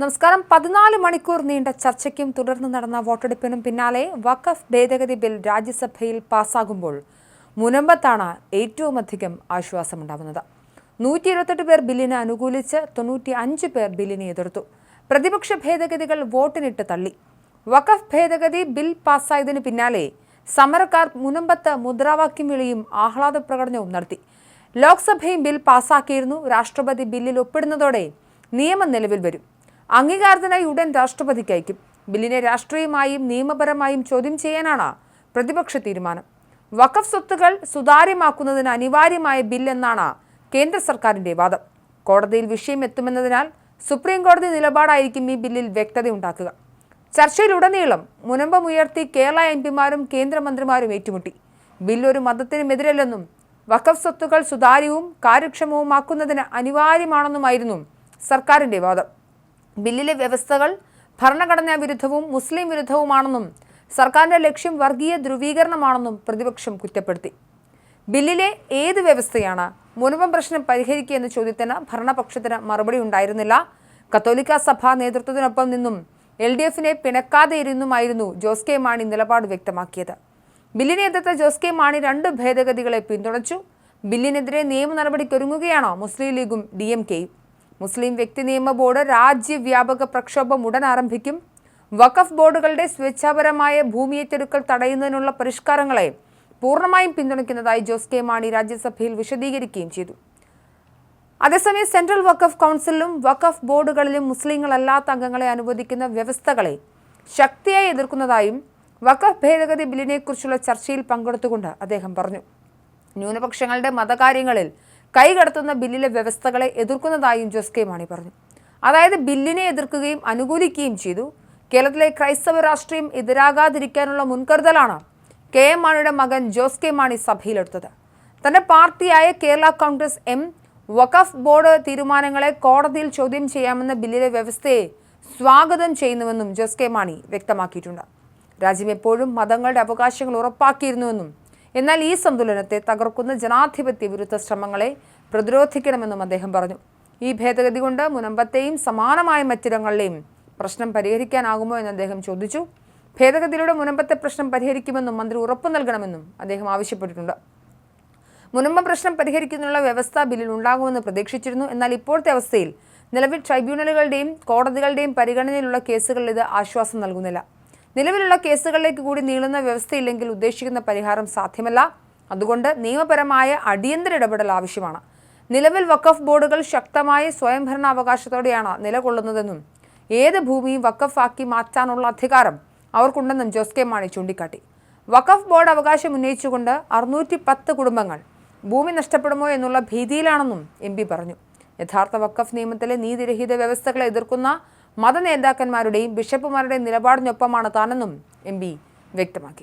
നമസ്കാരം. പതിനാല് മണിക്കൂർ നീണ്ട ചർച്ചയ്ക്കും തുടർന്ന് നടന്ന വോട്ടെടുപ്പിനും പിന്നാലെ വഖഫ് ഭേദഗതി ബിൽ രാജ്യസഭയിൽ പാസ്സാകുമ്പോൾ മുനമ്പത്താണ് ഏറ്റവുമധികം ആശ്വാസമുണ്ടാവുന്നത്. നൂറ്റി ഇരുപത്തെട്ട് പേർ ബില്ലിനെ അനുകൂലിച്ച് തൊണ്ണൂറ്റി അഞ്ച് പേർ ബില്ലിനെ എതിർത്തു. പ്രതിപക്ഷ ഭേദഗതികൾ വോട്ടിനിട്ട് തള്ളി. വഖഫ് ഭേദഗതി ബിൽ പാസ്സായതിനു പിന്നാലെ സമരക്കാർ മുനമ്പത്ത് മുദ്രാവാക്യം വിളിയും ആഹ്ലാദ പ്രകടനവും നടത്തി. ലോക്സഭയും ബിൽ പാസാക്കിയിരുന്നു. രാഷ്ട്രപതി ബില്ലിൽ ഒപ്പിടുന്നതോടെ നിയമം നിലവിൽ വരും. അംഗീകാരത്തിനായി ഉടൻ രാഷ്ട്രപതിക്ക് അയക്കും ബില്ലിനെ രാഷ്ട്രീയമായും നിയമപരമായും ചോദ്യം ചെയ്യാനാണ് പ്രതിപക്ഷ തീരുമാനം. വഖഫ് സ്വത്തുകൾ സുതാര്യമാക്കുന്നതിന് അനിവാര്യമായ ബില്ലെന്നാണ് കേന്ദ്ര സർക്കാരിന്റെ വാദം. കോടതിയിൽ വിഷയം എത്തുമെന്നതിനാൽ സുപ്രീം കോടതി നിലപാടായിരിക്കും ഈ ബില്ലിൽ വ്യക്തത വ്യക്തതയുണ്ടാക്കുക. ചർച്ചയിലുടനീളം മുനമ്പമുയർത്തി കേരള എം പിമാരും കേന്ദ്രമന്ത്രിമാരും ഏറ്റുമുട്ടി. ബിൽ ഒരു മതത്തിനുമെതിരല്ലെന്നും വഖഫ് സ്വത്തുകൾ സുതാര്യവും കാര്യക്ഷമവുമാക്കുന്നതിന് അനിവാര്യമാണെന്നുമായിരുന്നു സർക്കാരിന്റെ വാദം. ബില്ലിലെ വ്യവസ്ഥകൾ ഭരണഘടനാ വിരുദ്ധവും മുസ്ലിം വിരുദ്ധവുമാണെന്നും സർക്കാരിന്റെ ലക്ഷ്യം വർഗീയ ധ്രുവീകരണമാണെന്നും പ്രതിപക്ഷം കുറ്റപ്പെടുത്തി. ബില്ലിലെ ഏത് വ്യവസ്ഥയാണ് മുനമ്പം പ്രശ്നം പരിഹരിക്കുക എന്ന ചോദ്യത്തിന് ഭരണപക്ഷത്തിന് മറുപടി ഉണ്ടായിരുന്നില്ല. കത്തോലിക്ക സഭാ നേതൃത്വത്തിനൊപ്പം നിന്നും എൽ ഡി എഫിനെ പിണക്കാതെ ഇരുന്നുമായിരുന്നു ജോസ് കെ മാണി നിലപാട് വ്യക്തമാക്കിയത്. ബില്ലിനെ എതിർത്ത ജോസ് കെ മാണി രണ്ട് ഭേദഗതികളെ പിന്തുണച്ചു. ബില്ലിനെതിരെ നിയമ നടപടിക്കൊരുങ്ങുകയാണോ മുസ്ലിം ലീഗും ഡി എം കെയും? മുസ്ലിം വ്യക്തി നിയമ ബോർഡ് രാജ്യവ്യാപക പ്രക്ഷോഭം ഉടൻ ആരംഭിക്കും. വഖഫ് ബോർഡുകളുടെ സ്വേച്ഛാപരമായ ഭൂമിയേറ്റെടുക്കൽ തടയുന്നതിനുള്ള പരിഷ്കാരങ്ങളെ പൂർണമായും പിന്തുണയ്ക്കുന്നതായി ജോസ് കെ മാണി രാജ്യസഭയിൽ വിശദീകരിക്കുകയും ചെയ്തു. അതേസമയം സെൻട്രൽ വഖഫ് കൗൺസിലും വഖഫ് ബോർഡുകളിലും മുസ്ലിങ്ങളല്ലാത്ത അംഗങ്ങളെ അനുവദിക്കുന്ന വ്യവസ്ഥകളെ ശക്തിയായി എതിർക്കുന്നതായും വഖഫ് ഭേദഗതി ബില്ലിനെക്കുറിച്ചുള്ള ചർച്ചയിൽ പങ്കെടുത്തുകൊണ്ട് അദ്ദേഹം പറഞ്ഞു. ന്യൂനപക്ഷങ്ങളുടെ മതകാര്യങ്ങളിൽ കൈകടത്തുന്ന ബില്ലിലെ വ്യവസ്ഥകളെ എതിർക്കുന്നതായും ജോസ് കെ മാണി പറഞ്ഞു. അതായത് ബില്ലിനെ എതിർക്കുകയും അനുകൂലിക്കുകയും ചെയ്തു. കേരളത്തിലെ ക്രൈസ്തവ രാഷ്ട്രീയം എതിരാകാതിരിക്കാനുള്ള മുൻകരുതലാണ് കെ എം മാണിയുടെ മകൻ ജോസ് കെ മാണി സഭയിലെടുത്തത്. തന്റെ പാർട്ടിയായ കേരള കോൺഗ്രസ് എം വഖഫ് ബോർഡ് തീരുമാനങ്ങളെ കോടതിയിൽ ചോദ്യം ചെയ്യാമെന്ന ബില്ലിലെ വ്യവസ്ഥയെ സ്വാഗതം ചെയ്യുന്നുവെന്നും ജോസ് കെ മാണി വ്യക്തമാക്കിയിട്ടുണ്ട്. രാജ്യം എപ്പോഴും മതങ്ങളുടെ അവകാശങ്ങൾ ഉറപ്പാക്കിയിരുന്നുവെന്നും എന്നാൽ ഈ സന്തുലനത്തെ തകർക്കുന്ന ജനാധിപത്യ വിരുദ്ധ ശ്രമങ്ങളെ പ്രതിരോധിക്കണമെന്നും അദ്ദേഹം പറഞ്ഞു. ഈ ഭേദഗതി കൊണ്ട് മുനമ്പത്തെയും സമാനമായ മറ്റിടങ്ങളിലെയും പ്രശ്നം പരിഹരിക്കാനാകുമോ എന്ന് അദ്ദേഹം ചോദിച്ചു. ഭേദഗതിയിലൂടെ മുനമ്പത്തെ പ്രശ്നം പരിഹരിക്കുമെന്നും മന്ത്രി ഉറപ്പു നൽകണമെന്നും അദ്ദേഹം ആവശ്യപ്പെട്ടിട്ടുണ്ട്. മുനമ്പ പ്രശ്നം പരിഹരിക്കുന്നതിനുള്ള വ്യവസ്ഥ ബില്ലിൽ ഉണ്ടാകുമെന്ന് പ്രതീക്ഷിച്ചിരുന്നു. എന്നാൽ ഇപ്പോഴത്തെ അവസ്ഥയിൽ നിലവിൽ ട്രൈബ്യൂണലുകളുടെയും കോടതികളുടെയും പരിഗണനയിലുള്ള കേസുകളിൽ ഇത് ആശ്വാസം നൽകുന്നില്ല. നിലവിലുള്ള കേസുകളിലേക്ക് കൂടി നീളുന്ന വ്യവസ്ഥയില്ലെങ്കിൽ ഉദ്ദേശിക്കുന്ന പരിഹാരം സാധ്യമല്ല. അതുകൊണ്ട് നിയമപരമായ അടിയന്തര ഇടപെടൽ ആവശ്യമാണ്. നിലവിൽ വഖഫ് ബോർഡുകൾ ശക്തമായ സ്വയംഭരണാവകാശത്തോടെയാണ് നിലകൊള്ളുന്നതെന്നും ഏത് ഭൂമിയും വഖഫാക്കി മാറ്റാനുള്ള അധികാരം അവർക്കുണ്ടെന്നും ജോസ് കെ മാണി ചൂണ്ടിക്കാട്ടി. വഖഫ് ബോർഡ് അവകാശം ഉന്നയിച്ചുകൊണ്ട് അറുന്നൂറ്റി പത്ത് കുടുംബങ്ങൾ ഭൂമി നഷ്ടപ്പെടുമോ എന്നുള്ള ഭീതിയിലാണെന്നും എം പറഞ്ഞു. യഥാർത്ഥ വഖഫ് നിയമത്തിലെ നീതിരഹിത വ്യവസ്ഥകളെ എതിർക്കുന്ന മത നേതാക്കന്മാരുടെയും ബിഷപ്പുമാരുടെയും നിലപാടിനൊപ്പമാണ് താനെന്നും എം വ്യക്തമാക്കി.